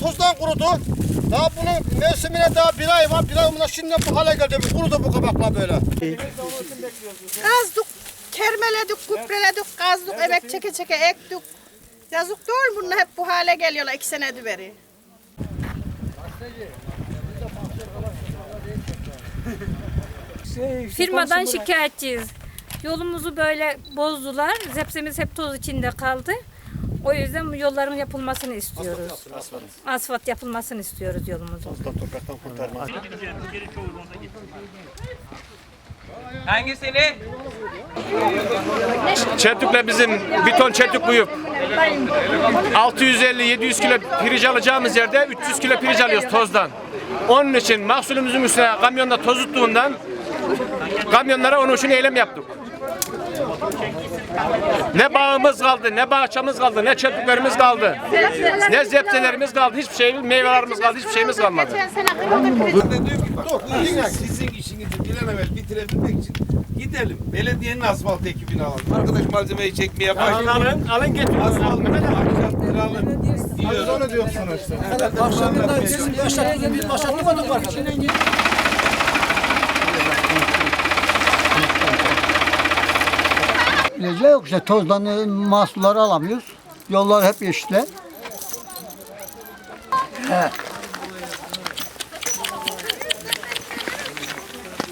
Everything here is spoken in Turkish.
Tozdan kurudu. Daha bunun mevsimine daha bir ay var. Bir ay bundan şimdi bu hale geldi. Kurudu bu kabaklar böyle. Kazdık, kermeledik, gübreledik, kazdık, emek çeke çeke ektik. Yazık değil bunlar hep bu hale geliyorlar iki senedir beri. Firmadan şikayetçiyiz. Yolumuzu böyle bozdular. Zepsemiz hep toz içinde kaldı. O yüzden bu yolların yapılmasını istiyoruz. Asfalt, yapılmasını istiyoruz yolumuzun. Topraktan kurtarma. Hangisini? Çetuk'la bizim bir ton çetuk buyup 650-700 kilo pirinç alacağımız yerde 300 kilo pirinç alıyoruz tozdan. Onun için mahsulümüzün üstüne kamyonda toz tuttuğundan kamyonlara onun için eylem yaptık. Ne bağımız kaldı, ne bahçemiz kaldı, ne çöplüklerimiz kaldı, ne zepselerimiz kaldı, hiçbir şey, meyvelerimiz kaldı, hiçbir şeyimiz kalmadı. Sizin işinizi bir an evvel bitirebilmek için gidelim. Belediyenin asfalt ekibini alalım. Arkadaş malzemeyi çekmeye başladı. Alın, alın getirin. Asfalt makinaları alın. Diyor. Onu diyorsun işte. Bileceği yok işte tozdan e, mahsulları alamıyoruz. Yollar hep yeşile. He.